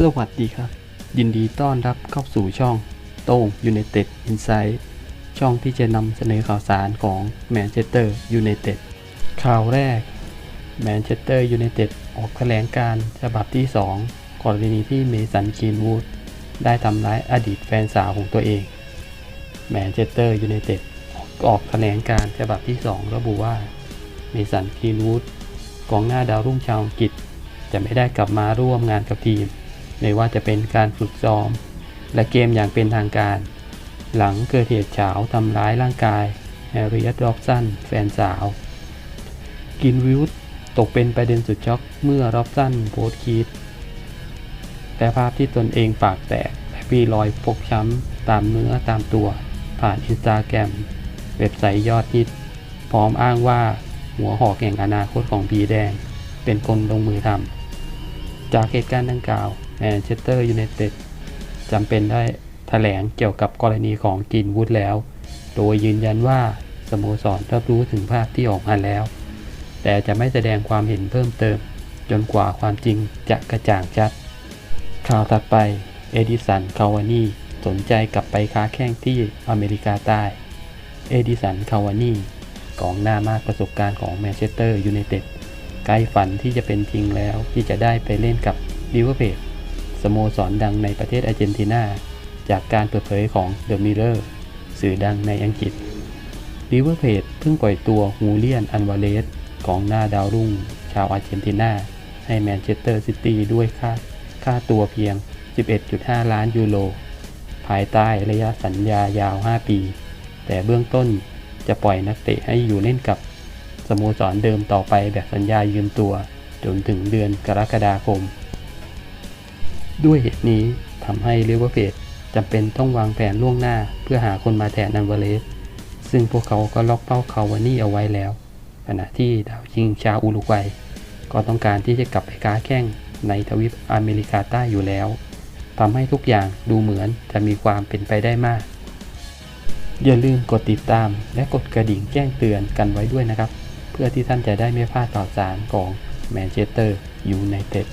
สวัสดีครับ ยินดีต้อนรับเข้าสู่ช่องโต้งยูไนเต็ดอินไซต์ช่องที่จะนำเสนอข่าวสารของแมนเชสเตอร์ยูไนเต็ดข่าวแรกแมนเชสเตอร์ยูไนเต็ดออกแถลงการฉบับที่ 2 กรณีที่เมสันคีนวูดได้ทำร้ายอดีตแฟนสาวของตัวเองแมนเชสเตอร์ยูไนเต็ดออกแถลงการฉบับที่ 2 ระบุว่าเมสันคีนวูดกองหน้าดาวรุ่งชาวอังกฤษ จะไม่ได้กลับมาร่วมงานกับทีม ไม่ว่าจะเป็นการฝึกซ้อม และเกมอย่างเป็นทางการ หลังเกิดเหตุเฉาทำร้ายร่างกายแฮร์ริเอตร็อบสันแฟนสาว กินวิวส์ตกเป็นประเด็นสุดช็อกเมื่อร็อบสันโพสต์คีดแต่ภาพที่ตนเองปากแตกและมีรอยฟกช้ำตามเนื้อตามตัว ผ่านอินสตาแกรมเว็บไซต์ยอดฮิต พร้อมอ้างว่าหัวหอกแห่งอนาคตของผีแดง เป็นคนลงมือทำจากเหตุการณ์ดังกล่าว เชสเตอร์ยูไนเต็ดจำเป็นได้แถลงเกี่ยวกับกรณีของกินวูดแล้ว โดยยืนยันว่าสโมสรรับรู้ถึงภาพที่ออกมาแล้ว แต่จะไม่แสดงความเห็นเพิ่มเติม จนกว่าความจริงจะกระจ่างชัด ข่าวถัดไป เอดิสัน คาวานีสนใจกลับไปค้าแข้งที่อเมริกาใต้ เอดิสัน คาวานีกองหน้ามากประสบการณ์ของแมนเชสเตอร์ยูไนเต็ดใกล้ฝันที่จะเป็นจริงแล้วที่จะได้ไปเล่นกับริเวอร์เพจส โมสรดังในประเทศอาร์เจนตินา จากการเปิดเผยของเดอะมิเลอร์สื่อดังในอังกฤษริเวอร์เพจเพิ่งปล่อยตัวฮูเลียน อันวาเลสกองหน้าดาวรุ่ง ชาวอาร์เจนตินา ให้แมนเชสเตอร์ซิตี้ด้วยค่าค่าตัวเพียง 11.5 ล้านยูโร ภายใต้ระยะสัญญายาว 5 ปี แต่เบื้องต้นจะปล่อยนักเตะให้อยู่เล่นกับสโมสรเดิมต่อไปแบบสัญญายืมตัว จนถึงเดือนกรกฎาคม ด้วยเหตุนี้ทำให้ลิเวอร์เพจจำเป็นต้องวางแผนล่วงหน้าเพื่อหาคนมาแทนอันเวเลส ซึ่งพวกเขาก็ล็อกเป้าคาวานี่เอาไว้แล้ว ขณะที่ดาวยิงชาวอุรุกวัย ก็ต้องการที่จะกลับไปค้าแข้งในทวีปอเมริกาใต้อยู่แล้วทำให้ทุกอย่างดูเหมือนจะมีความเป็นไปได้มาก อย่าลืมกดติดตามและกดกระดิ่งแจ้งเตือนกันไว้ด้วยนะครับ เพื่อที่ท่านจะได้ไม่พลาดข่าวสารของแมนเชสเตอร์ยูไนเต็ด